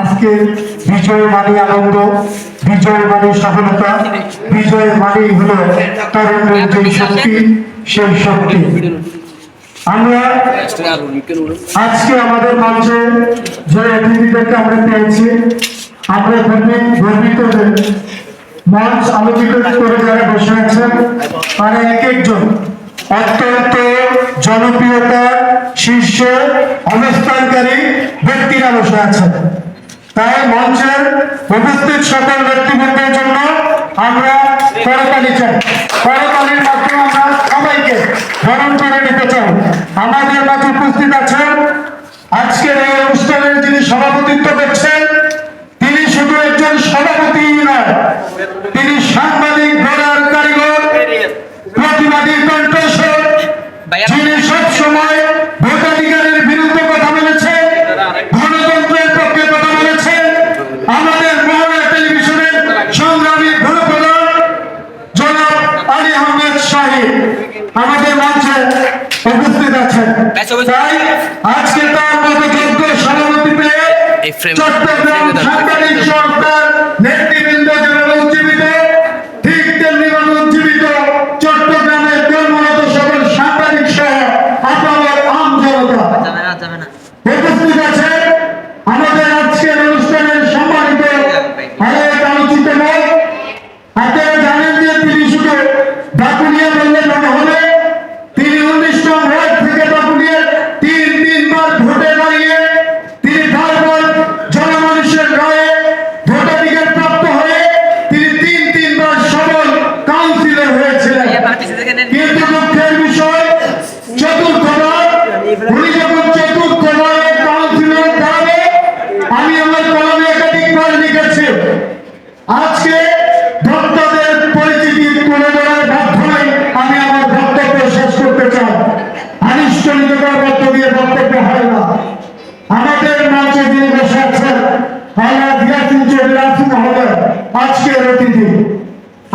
আজকে বিজয় মানে আনন্দ, বিজয় মানে সফলতা, বিজয় মানেই হলো তরুণের শক্তি, সেই শক্তি। আমরা আজকে আমাদের মঞ্চে যে অতিথিদেরকে আমরা পেয়েছি, আমরা গর্বিত মঞ্চ আলোকিত করে যারা বসে আছেন, তারা এক একজন অত্যন্ত জনপ্রিয়তা, শীর্ষে অবস্থানকারী ব্যক্তিরা বসে আছেন। তাই মঞ্চের উপস্থিত সকল ব্যক্তিবৃন্দের জন্য আমরা করতালি চাই। করতালির মাধ্যমে আমরা সবাইকে স্মরণ করে নিতে চাই। আমাদের মাঝে উপস্থিত আছেন আজকের এই অনুষ্ঠানের যিনি সভাপতিত্ব করছেন তিনি শুধু একজন সভাপতি নয় তিনি সাংবাদিক গড়ার কারিগর প্রতিবাদী কণ্ঠস্বর ভাইয়া। যিনি সবসময় ভোটাধিকারের বিরুদ্ধে কথা বলেছেন গণতন্ত্রের পক্ষে কথা বলেছেন আমাদের মহানা টেলিভিশনের সংগ্রামী গণপ্রধান জনাব আলী আমাদের মঞ্চে উপস্থিত আছেন। তাই আজকে তার মতো যোগ্য সভাপতি পেয়ে চট্টগ্রাম frame-এ সাংবাদিক সংস্থার নেতৃবৃন্দ যেভাবে উজ্জীবিত ঠিক তেমনি ভাবে উজ্জীবিত চট্টগ্রামের কর্মরত সকল সাংবাদিক সহ আপনাদের আম জনতা যাবে না যাবে না উপস্থিত আছে আমাদের আজকের অনুষ্ঠানের সম্মানিত আরেক আলোচিত মত আপনারা জানেন যে তিনি শুধু ডাকুনিয়া বললে মনে হবে তিনি উনিশ নং ওয়ার্ড থেকে ডাকুনিয়ার তিন তিনবার ভোটে দাঁড়িয়ে তিনি বারবার জনমানুষের রায়ে ভোটাধিকার প্রাপ্ত হয়ে তিনি তিন তিনবার সবল কাউন্সিলর হয়েছিলেন ভাইয়া পার্টি থেকে নেন কিন্তু দুঃখের বিষয় চতুর্থবার উনি যখন চতুর্থবার কাউন্সিলর দাঁড়াবে আমি আমার কলমে একাধিকবার লিখেছি। আজকে ভক্তদের পরিচিতি তুলে ধরার মাধ্যমে আমি আমার বক্তব্য শেষ করতে চাই। আনুষ্ঠানিকতার মধ্য দিয়ে বক্তব্য হয় না। আমাদের মঞ্চে যিনি বসে আছেন আল্লাহ দিয়াসিন চৌধুরী আজকের অতিথি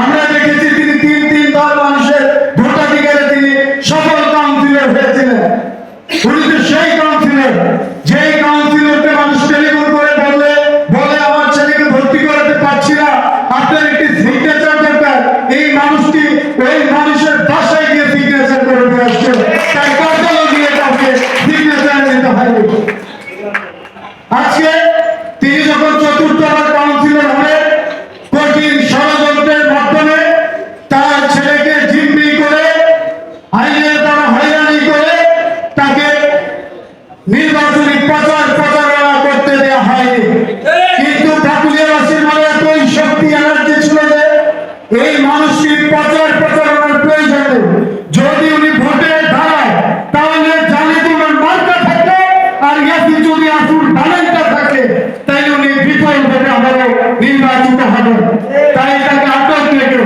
আমরা দেখেছি তিনি তিন তিন দল মানুষের ভোটাধিকারে তিনি সফল কাউন্সিলর হয়েছিলেন উনি তো সেই কাউন্সিলর যেই কাউন্সিলরকে মানুষ টেলিফোন করে বললে বলে আমার ছেলেকে ভর্তি করাতে পারছি না আপনার একটি সিগনেচার দরকার এই মানুষটি ওই মানুষের বাসায় গিয়ে সিগনেচার করে দিয়ে আসছে তাই কতলো দিয়ে কাউকে সিগনেচার নিতে হয়নি আজকে তিনি যখন চতুর্থবার কাউন্সিলর হয়ে কঠিন ষড়যন্ত্রের মাধ্যমে তার ছেলেকে জিম্মি করে আইনের দ্বারা হয়রানি করে তাকে নির্বাচনী প্রচার প্রচারণা করতে দেওয়া হয়নি কিন্তু ঠাকুরিয়াবাসীর মনে এতই শক্তি এনার্জি ছিল যে এই মানুষটির প্রচার প্রচারণার প্রয়োজন নেই যদি উনি ভোটে দাঁড়ায় তাহলে জানে তোমার মার্কা থাকে আর ইয়াসি যদি আসুর ব্যালেন্সটা থাকে তাইলে উনি বিফল ভোটে আবারও নির্বাচিত হবেন তাই তাকে আটক রেখে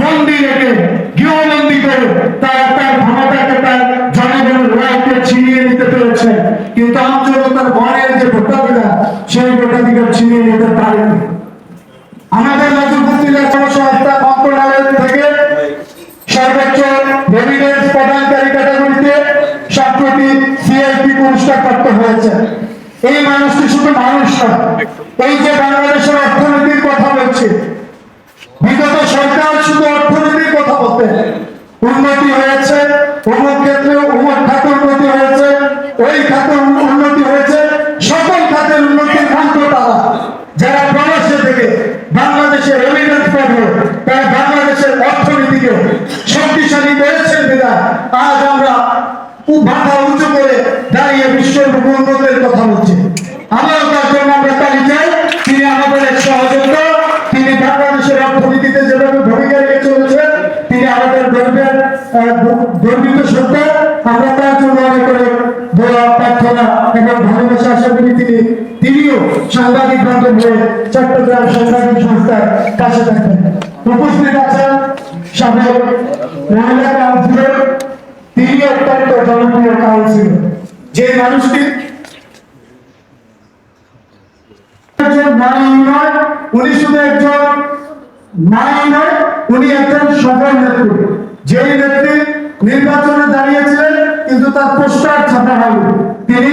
বন্দি রেখে গৃহবন্দী করে তার তার ক্ষমতাকে তার জনগণের রায়কে ছিনিয়ে নিতে পেরেছে কিন্তু আঞ্চলতার মনের যে ভোটাধিকার সেই ভোটাধিকার ছিনিয়ে নিতে পারেনি আমাদের মাঝে উপস্থিত সংস্থা মন্ত্রণালয় থেকে সর্বোচ্চ এভিডেন্স প্রদানকারী ক্যাটাগরিতে সম্প্রতি সিআইপি পুরস্কার প্রাপ্ত হয়েছে। এই মানুষটি শুধু মানুষ নয়, এই যে বাংলাদেশের অর্থনীতির কথা বলছে, বিগত সরকার শুধু অর্থনীতির কথা বলতে উন্নতি হয়েছে অমুক ক্ষেত্রে অমুক খাতে উন্নতি হয়েছে, ওই খাতে উন্নতি হয়েছে সকল খাতের উন্নতির খান্ত তারা যারা প্রবাসে থেকে বাংলাদেশের এভিডেন্স পাবে তারা বাংলাদেশের অর্থনীতিকে শক্তিশালী করেছেন বিদা। আজ আমরা মাথা উঁচু করে দাঁড়িয়ে বিশ্বের উন্নতির কথা বলছি। তার জন্য আমরা তালি চাই, তিনি আমাদের এক তিনি বাংলাদেশের অর্থনীতিতে যেভাবে ভূমিকা রেখে চলেছেন, তিনি আমাদের গর্বের গর্বিত আমরা তার জন্য অনেক অনেক প্রার্থনা এবং ভালোবাসা আশা করি তিনি তিনিও সাংবাদিক বান্ধব হয়ে চট্টগ্রাম সাংবাদিক সংস্থার কাছে থাকবেন। উপস্থিত আছেন সাবেক মহিলা কাউন্সিলর, তিনি অত্যন্ত জনপ্রিয় কাউন্সিলর। যে মানুষটি উনি শুধু কিন্তু কিন্তু তিনি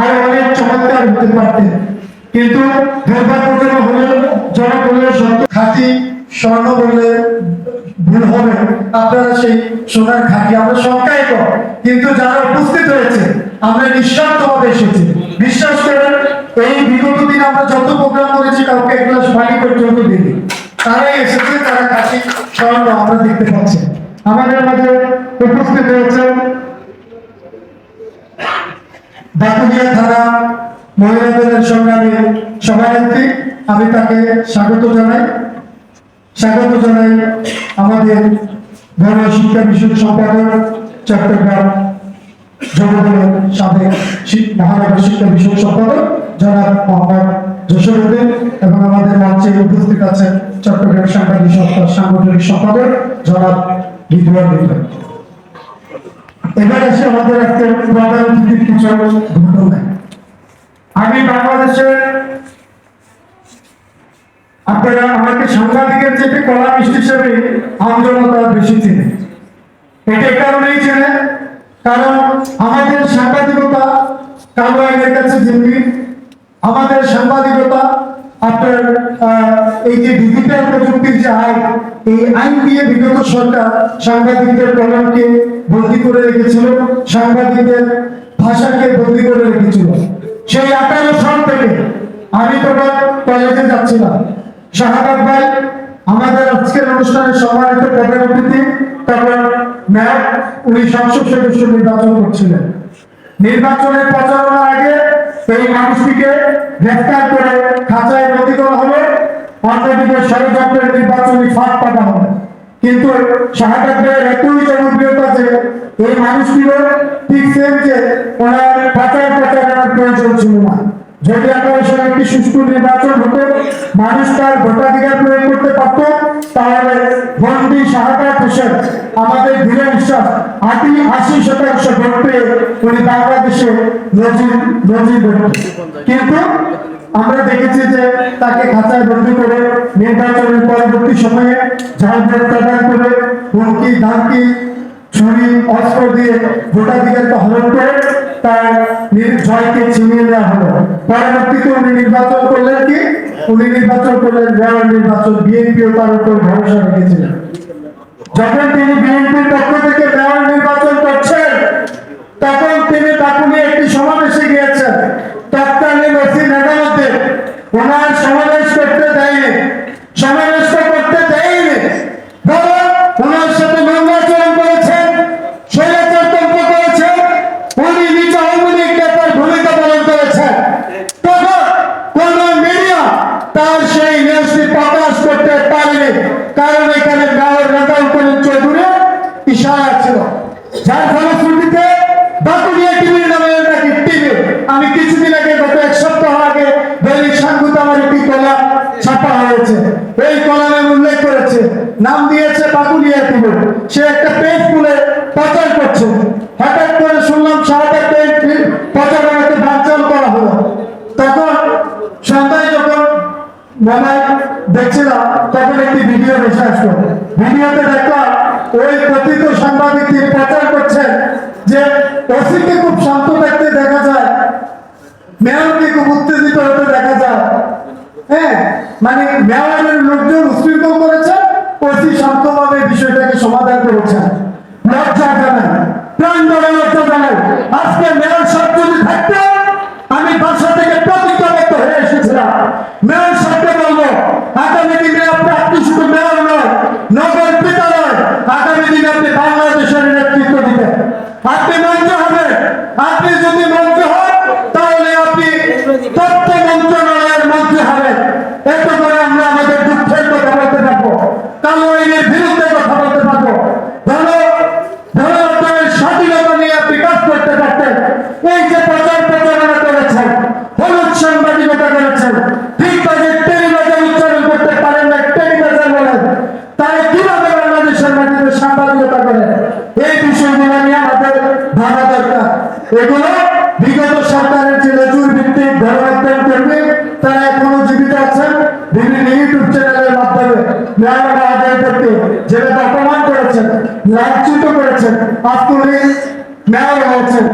আরও অনেক চমৎকার হতে পারতেন। কিন্তু দুর্ভাগ্যজনক হলেও জনগণের সত্য, খাঁটি স্বর্ণ বললে ভুল হবে। আপনারা সেই সোনার ঘাটি আমরা সংখ্যায় কম। কিন্তু যারা উপস্থিত হয়েছে, আমরা নিঃস্বার্থভাবে এসেছি। বিশ্বাস করেন, এই বিগত দিন আমরা যত প্রোগ্রাম করেছি, কাউকে এক গ্লাস পানি পর্যন্ত দিইনি। তারাই এসেছে, তারা খাঁটি স্বর্ণ আমরা দেখতে পাচ্ছি। আমাদের মাঝে উপস্থিত হয়েছেন বাকুলিয়া থানা মহিলাদের সংগ্রামী সভানেত্রী, আমি তাকে স্বাগত জানাই। স্বাগত জানাই আমাদের গণ শিক্ষা বিষয়ক সম্পাদক চট্টগ্রাম জগদলের সাবেক মহানগর শিক্ষা বিষয়ক সম্পাদক জনাব মোহাম্মদ জসরুদ্দিন এবং আমাদের মঞ্চে উপস্থিত আছেন চট্টগ্রাম সাংবাদিক সংস্থার সাংগঠনিক সম্পাদক জনাব বিদ্যুৎ এবার এসে আমাদের আজকে প্রধান অতিথির কিছু আমি বাংলাদেশের আপনারা আমাকে সাংবাদিকের চেয়ে কলামিস্ট হিসেবে আমজনতা বেশি চিনে এটা এই কারণেই চেনে, কারণ আমাদের সাংবাদিকতা কালো আইনের কাছে জিম্মি, আমাদের সাংবাদিকতা আপনার এই যে ডিজিটাল প্রযুক্তির যে আইন এই আইন দিয়ে বিগত সরকার সাংবাদিকদের কলমকে বন্দি করে রেখেছিল, সাংবাদিকদের ভাষাকে বন্দি করে রেখেছিল। সেই আঠারো সাল থেকে আমি তখন কলেজে যাচ্ছিলাম। শাহাবাদ ভাই আমাদের আজকের অনুষ্ঠানে সম্মানিত প্রধান অতিথি তখন ম্যাম, উনি সংসদ সদস্য নির্বাচন করছিলেন। নির্বাচনের প্রচারণার আগে এই মানুষটিকে গ্রেফতার করে খাঁচায় ষড়যন্ত্রের নির্বাচনী ফাঁদ পাতা কিন্তু ভাইয়ের এতই জনপ্রিয়তা যে এই মানুষটিও ঠিক সেম যে ওনার প্রচার প্রচারণার প্রয়োজন ছিল না। যদি আপনার একটি সুষ্ঠু নির্বাচন হতো, মানুষ তার ভোটাধিকার প্রয়োগ করতে পারত, তাহলে বন্দি শাহাদাত হোসেন, আমাদের দৃঢ় বিশ্বাস আশি আশি শতাংশ ভোট পেয়ে উনি বাংলাদেশে নজির নজির কিন্তু আমরা দেখেছি যে তাকে খাঁচায় বন্দি করে নির্বাচনের পরবর্তী সময়ে প্রদান করে হুমকি, ধামকি, ছুরি, অস্ত্র দিয়ে ভোটাধিকারকে হরণ করে তার জয়কে ছিনিয়ে নেওয়া হলো। পরবর্তীতে উনি নির্বাচন করলেন কি? উনি নির্বাচন করলেন নির্বাচন তার উপর ভরসা রেখেছিলেন যখন তিনি বিএনপির পক্ষ থেকে মেয়র নির্বাচন করছেন, তখন তিনি বাকুলিয়া একটি সমাবেশে গিয়েছেন। তৎকালীন নেতামধ্যে ওনার সমাবেশ করতে দেয়নি। সমাবেশ করতে দেয়নি। বরং ওনার সাথে মঙ্গলাচরণ করেছেন স্বৈরাচারতন্ত্র করেছেন উনি নিজ আওয়ামী লীগ নেতার ভূমিকা পালন করেছেন তখন কোন মিডিয়া তার সেই নিউজটি প্রকাশ করতে পারেনি। কারণ এখানে মেয়র নেতাল করিম চৌধুরী ইশারা ছিল। যার ফলশ্রুতিতে বাকুলিয়া টিভির নামে নাকি টিভি। আমি কিছুদিন আগে গত এই কলামে উল্লেখ করেছে, নাম দিয়েছে বাকুলিয়া টিভি সে একটা পেজ খুলে প্রচার করছে। হঠাৎ করে শুনলাম সারাটা পেজ প্রচারণাতে বাঞ্চাল করা হলো। তখন সন্ধ্যায় যখন মোবাইল দেখছিলাম, তখন একটি ভিডিও ভেসে আসলো। ভিডিওতে দেখলাম ওই কথিত সাংবাদিক প্রচার করছেন যে ওসিকে খুব শান্ত থাকতে দেখা যায়, মেয়রকে খুব উত্তেজিত হতে দেখা যায়। হ্যাঁ মানে মেয়রের লোকজন উশৃঙ্খল করেছে ওসি শান্তভাবে বিষয়টাকে সমাধান করেছে। লজ্জা জানাই প্রাণ লজ্জা জানাই আজকে মেয়র সব যদি থাকতো আমি বাসা থেকে প্রতিজ্ঞাবদ্ধ হয়ে এসেছিলাম মেয়র সাথে বলব আগামী দিনে আপনি আপনি শুধু মেয়র নয় নগর পিতা নয় আগামী দিনে আপনি বাংলাদেশের নেতৃত্ব দিবেন আপনি মন্ত্রী হবেন আপনি যদি মন্ত্রী হন তাহলে আপনি তথ্য মন্ত্রণালয়ের মন্ত্রী হবেন এতে করে আমরা আমাদের দুঃখের কথা বলতে পারব কালো আইনের বিরুদ্ধে কথা বলতে পারব ধরো ধরো আপনার স্বাধীনতা নিয়ে আপনি কাজ করতে পারতেন এই যে প্রচার প্রচারণা করেছেন হলুদ সাংবাদিকতা করেছেন ঠিক বাজে টেলিবাজে উচ্চারণ করতে পারেন না টেলিবাজার বলেন তারা কীভাবে বাংলাদেশের মাটিতে সাংবাদিকতা করে এই বিষয়গুলো নিয়ে আমাদের ভাবা দরকার এগুলো বিগত সরকারের যে নজুর ভিত্তিক গণমাধ্যম কর্মী, তারা এখনও জীবিত আছেন বিভিন্ন ইউটিউব চ্যানেলের মাধ্যমে। যেটা অপমান করেছেন, লাঞ্ছিত করেছেন হয়েছেন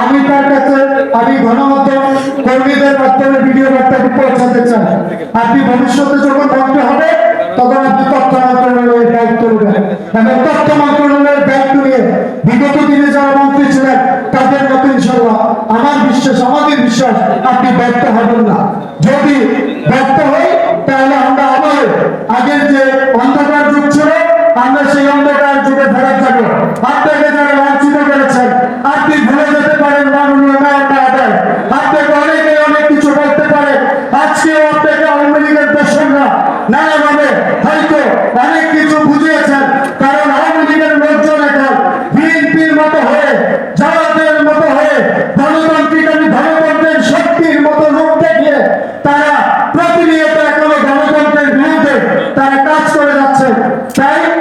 আমি তার কাছে, আমি গণমাধ্যম কর্মীদের মাধ্যমে ভিডিও আপনি ভবিষ্যতে যখন মন্ত্রী হবে, তখন আপনি তথ্য মন্ত্রণালয়ের দায়িত্ব নেবেন। এবং তথ্য মন্ত্রণালয়ের quer